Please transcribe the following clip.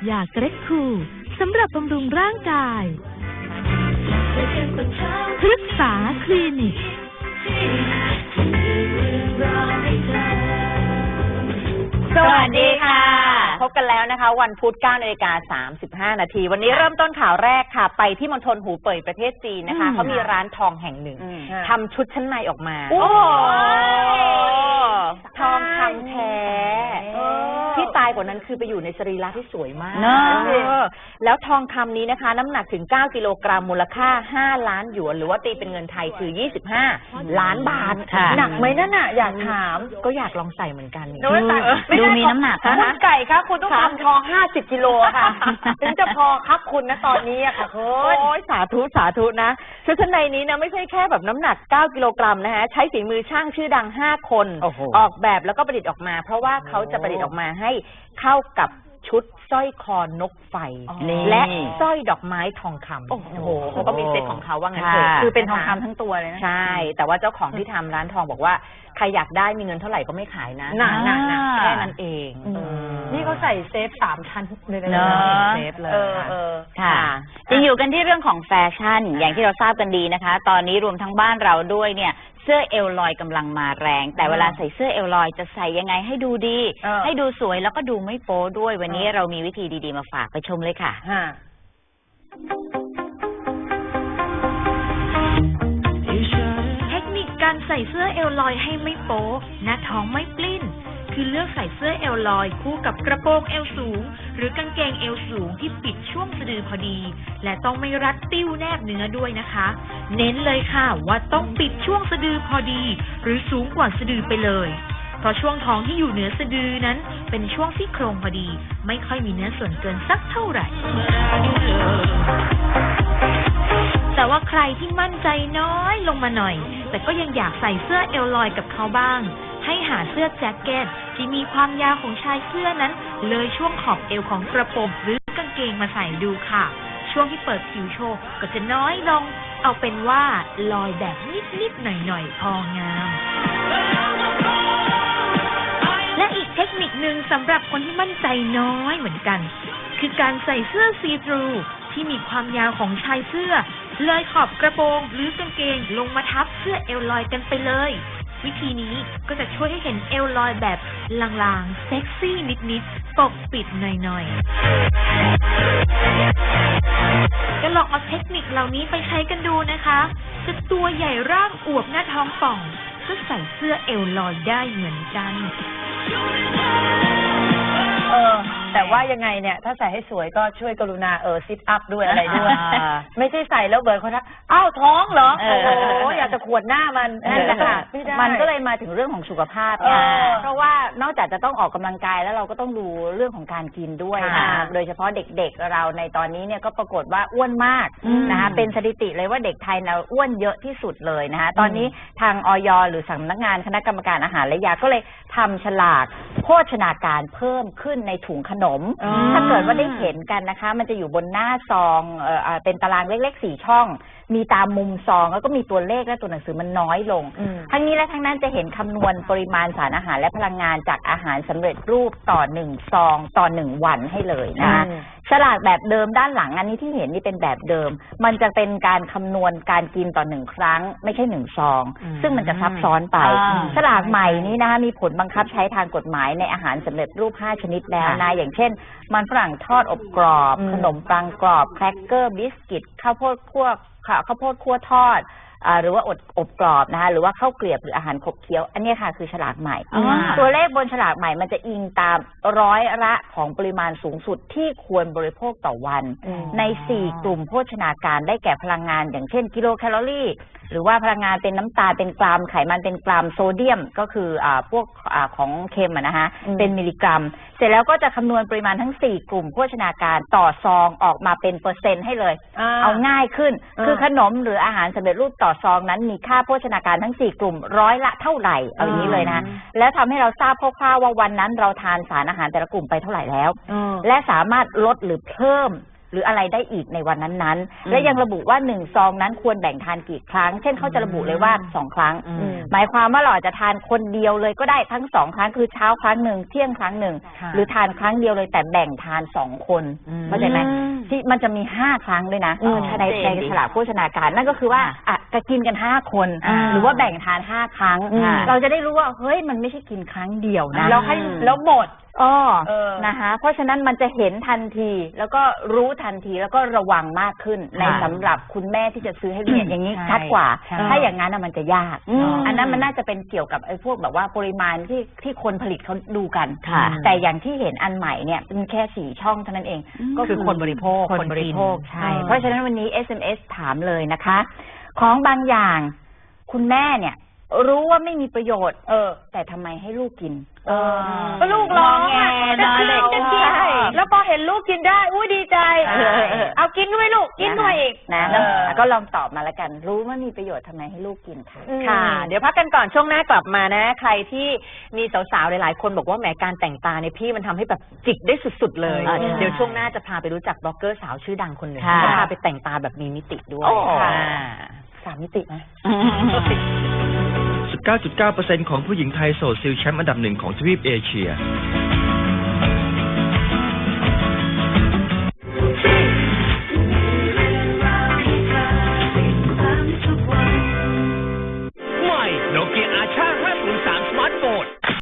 นโดยยาเกร็ดคูสำหรับบำรุงร่างกายพฤกษาคลินิก สวัสดีค่ะ พบกันแล้วนะคะ วันพุธ9นาฬิกา35 นาที วันนี้เริ่มต้นข่าวแรกค่ะ ไปที่มณฑลหูเป่ยประเทศจีนนะคะอืมเขามีร้านทองแห่งหนึ่งอืมทำชุดชั้นในออกมา โอ้โหทองคำแท้เออที่ตาย กว่านั้นคือไปอยู่ในสรีระที่สวยมากเนอะเออแล้วทองคำนี้นะคะ น้ำหนักถึง 9 กิโลกรัมมูลค่า 5 ล้านหยวน หรือว่าตีเป็นเงินไทยคือ 25 ล้านบาทค่ะ หนักไหมนั่นน่ะอยากถามก็อยากลองใส่เหมือนกันดูดูมีน้ำหนักฮะคุณไก่คะคุณต้องทำทองห้าสิบกิโลค่ะ ถึงจะพอครับคุณนะตอนนี้อะค่ะคุโอ้ณยสาธุ สาธุนะ ชุดชั้นในนี้นะ ไม่ใช่แค่แบบน้ำหนัก 9 กิโลกรัมนะฮะ ใช้ฝีมือช่างชื่อดัง 5 คนโอ้โห ออกแบบแล้วก็ประดิษฐ์ออกมา เพราะว่าเขาจะประดิษฐ์ออกมาให้เข้ากับชุดสร้อยคอนกไฟ นี่ และสร้อยดอกไม้ทองคำ โอ้โหเขาก็มีเซ็ตของเขาว่างั้นค่ะเถอะคือเป็นทองะะคำทั้งตัวเลยนะ ใช่ แต่ว่าเจ้าของที่ทำร้านทองบอกว่าใครอยากได้มีเงินเท่าไหร่ก็ไม่ขายนะน่ะน่ะน่ะแค่นั้นเองอืมเออนี่เขาใส่เซฟสามชั้นเลยนะเนอะ เซฟเลยเออค่ะ เออ ค่ะยังอยู่กันที่เรื่องของแฟชั่น อย่างที่เราทราบกันดีนะคะ ตอนนี้รวมทั้งบ้านเราด้วยเนี่ย เสื้อเอลลอยกำลังมาแรง แต่เวลาใส่เสื้อเอลลอยจะใส่ยังไงให้ดูดี เออ ให้ดูสวยแล้วก็ดูไม่โป๊ด้วย วันนี้เออเรามีวิธีดีๆมาฝากไปชมเลยค่ะ ฮะ ใส่เสื้อเอลลอยให้ไม่โป๊หน้าท้องไม่ปลิ้น คือเลือกใส่เสื้อเอลลอยคู่กับกระโปรงเอวสูง หรือกางเกงเอวสูงที่ปิดช่วงสะดือพอดี และต้องไม่รัดติ้วแนบเนื้อด้วยนะคะ เน้นเลยค่ะว่าต้องปิดช่วงสะดือพอดี หรือสูงกว่าสะดือไปเลยเพราะช่วงท้องที่อยู่เหนือสะดือนั้น เป็นช่วงที่โครงพอดี ไม่ค่อยมีเนื้อส่วนเกินสักเท่าไหร่ รที่มั่นใจน้อยลงมาหน่อย แต่ก็ยังอยากใส่เสื้อเอลลอยกับเขาบ้าง ให้หาเสื้อแจ็คเก็ตที่มีความยาวของชายเสื้อนั้น เลยช่วงขอบเอวของกระโปรงหรือกางเกงมาใส่ดูค่ะ ช่วงที่เปิดผิวโชว์ก็จะน้อยลง เอาเป็นว่าลอยแบบนิดๆหน่อยๆพองามและอีกเทคนิคหนึ่งสำหรับคนที่มั่นใจน้อยเหมือนกัน คือการใส่เสื้อซีทรูที่มีความยาวของชายเสื้อ เลยขอบกระโปรงหรือกางเกงลงมาทับเสื้อเอวลอยกันไปเลย วิธีนี้ก็จะช่วยให้เห็นเอวลอยแบบลางๆ เซ็กซี่นิดๆปกปิดหน่อยๆก็ลองเอาเทคนิคเหล่านี้ไปใช้กันดูนะคะ จะตัวใหญ่ร่างอวบหน้าท้องป่องก็ใส่เสื้อเอวลอยได้เหมือนกัน เออ แต่ว่ายังไงเนี่ย ถ้าใส่ให้สวยก็ช่วยกรุณาเออซิทอัพด้วยอะไรด้วย อ่าไม่ใช่ใส่แล้วเบิร์ดคนทักอ้าวท้องเหรอ เอโอ้อ โหอยากจะขวดหน้ามันนั่นแหละค่ะไม่ได้ มันก็เลยมาถึงเรื่องของสุขภาพเอไงอเพราะว่านอกจากจะต้องออกกำลังกายแล้วเราก็ต้องดูเรื่องของการกินด้วยค่ะนะคะโดยเฉพาะเด็กๆเราในตอนนี้เนี่ยก็ปรากฏว่าอ้วนมากอืมนะคะเป็นสถิติเลยว่าเด็กไทยเราอ้วนเยอะที่สุดเลยนะคะตอนนี้ทางออยหรือสำนักงานคณะกรรมการอาหารและยาก็เลยทำฉลากโภชนาการเพิ่มขึ้นในถุงขนมอ๋อถ้าเกิดว่าได้เห็นกันนะคะ มันจะอยู่บนหน้าซองเอ่ออ่าเป็นตารางเล็กๆสี่ช่อง มีตามมุมซองแล้วก็มีตัวเลขและตัวหนังสือมันน้อยลง อืม ทั้งนี้และทั้งนั้นจะเห็นคำนวณปริมาณสารอาหารและพลังงานจากอาหารสำเร็จรูปต่อหนึ่งซองต่อหนึ่งวันให้เลยนะคะ อืม ฉลากแบบเดิมด้านหลังอันนี้ที่เห็นนี่เป็นแบบเดิม มันจะเป็นการคำนวณการกินต่อหนึ่งครั้ง ไม่ใช่หนึ่งซอง อืมซึ่งมันจะซับซ้อนไป อ่าฉลากใหม่นี้นะคะมีผลบังคับใช้ทางกฎหมายในอาหารสำเร็จรูป 5 ชนิดแล้วนะอย่างเช่น มันฝรั่งทอดอบกรอบ อืม ขนมปังกรอบ แครกเกอร์บิสกิตข้าวโพดคั่วค่ะข้าวโพดคั่วทอด หรือว่าอดอบกรอบนะคะหรือว่าข้าวเกลียบหรืออาหารขบเคี้ยว อันเนี้ยค่ะคือฉลากใหม่อ๋อตัวเลขบนฉลากใหม่มันจะอิงตามร้อยละของปริมาณสูงสุดที่ควรบริโภคต่อวัน อืม ใน 4 กลุ่มโภชนาการได้แก่พลังงาน อย่างเช่น กิโลแคลอรี่ หรือว่าพลังงานเป็นน้ำตาลเป็นกรัมไขมันเป็นกรัมโซเดียมก็คืออ่าพวกอาของเค็มอะนะคะอืม เป็นมิลลิกรัม เสร็จแล้วก็จะคำนวณปริมาณทั้ง 4 กลุ่มโภชนาการต่อซองออกมาเป็นเปอร์เซ็นต์ให้เลย เอาง่ายขึ้น อ่าคือขนมหรืออาหารสำเร็จรูปต่อซองนั้นมีค่าโภชนาการทั้ง 4 กลุ่มร้อยละเท่าไหร่เอาอย่างนี้เลยนะ แล้วทำให้เราทราบคร่าวๆว่าวันนั้นเราทานสารอาหารแต่ละกลุ่มไปเท่าไหร่แล้วอืมและสามารถลดหรือเพิ่ม หรืออะไรได้อีกในวันนั้นๆ และยังระบุว่าหนึ่งซองนั้นควรแบ่งทานกี่ครั้ง เช่นเขาจะระบุเลยว่าสองครั้ง อืม หมายความว่าเราอาจจะทานคนเดียวเลยก็ได้ทั้งสองครั้งคือเช้าครั้งหนึ่งเที่ยงครั้งหนึ่งค่ะ หรือทานครั้งเดียวเลยแต่แบ่งทานสองคน อืม เข้าใจไหมที่มันจะมีห้าครั้งด้วยนะอืมในชัดเจในนดิฉลากโภชนาการนั่นก็คือว่าค่ะอะจะกินกันห้าคน อ่าหรือว่าแบ่งทานห้าครั้งค่ะเราจะได้รู้ว่าเฮ้ยมันไม่ใช่กินครั้งเดียวนะ แล้วให้แล้วหมดอ้อเออ นะคะ เพราะฉะนั้นมันจะเห็นทันทีแล้วก็รู้ทันทีแล้วก็ระวังมากขึ้น ในสำหรับคุณแม่ที่จะซื้อให้ลูกอย่างนี้ใช่ชัดกว่า ใช่ถ้าอย่างนั้นน่ะมันจะยากอืมอันนั้นมันน่าจะเป็นเกี่ยวกับไอ้พวกแบบว่าปริมาณที่ที่คนผลิตเขาดูกันค่ะ แต่อย่างที่เห็นอันใหม่เนี่ยเป็นแค่สี่ช่องเท่านั้นเอง ก็คือคนบริโภคคนคนบกินริโภคใช่อืมเพราะฉะนั้นวันนี้ SMS ถามเลยนะคะ ของบางอย่างคุณแม่เนี่ย รู้ว่าไม่มีประโยชน์ เออ แต่ทำไมให้ลูกกิน เออก็ลูกร้องงออะแงจะกินเด็กจะกินใช่ แล้วพอเห็นลูกกินได้ อุ้ยดีใจ ใช่ เอากินด้วยลูก กินด้วยอีก นะเออแล้วก็ลองตอบมาแล้วกัน รู้ว่ามีประโยชน์ทำไมให้ลูกกินค่ะค่ะ เดี๋ยวพักกันก่อนช่วงหน้ากลับมานะ ใครที่มีสาวๆ หลายๆ คนบอกว่าแหมการแต่งตาเนี่ยพี่มันทำให้แบบจิกได้สุดๆ เลย อ่าใช่เดี๋ยวช่วงหน้าจะพาไปรู้จักบล็อกเกอร์สาวชื่อดังคนหนึ่งค่ะจะพาไปแต่งตาแบบมีมิติด้วยโอ้ ค่ะสามมิติไหม 99.9%ของผู้หญิงไทยโสดซิลแชมป์อันดับหนึ่งของทวีปเอเชีย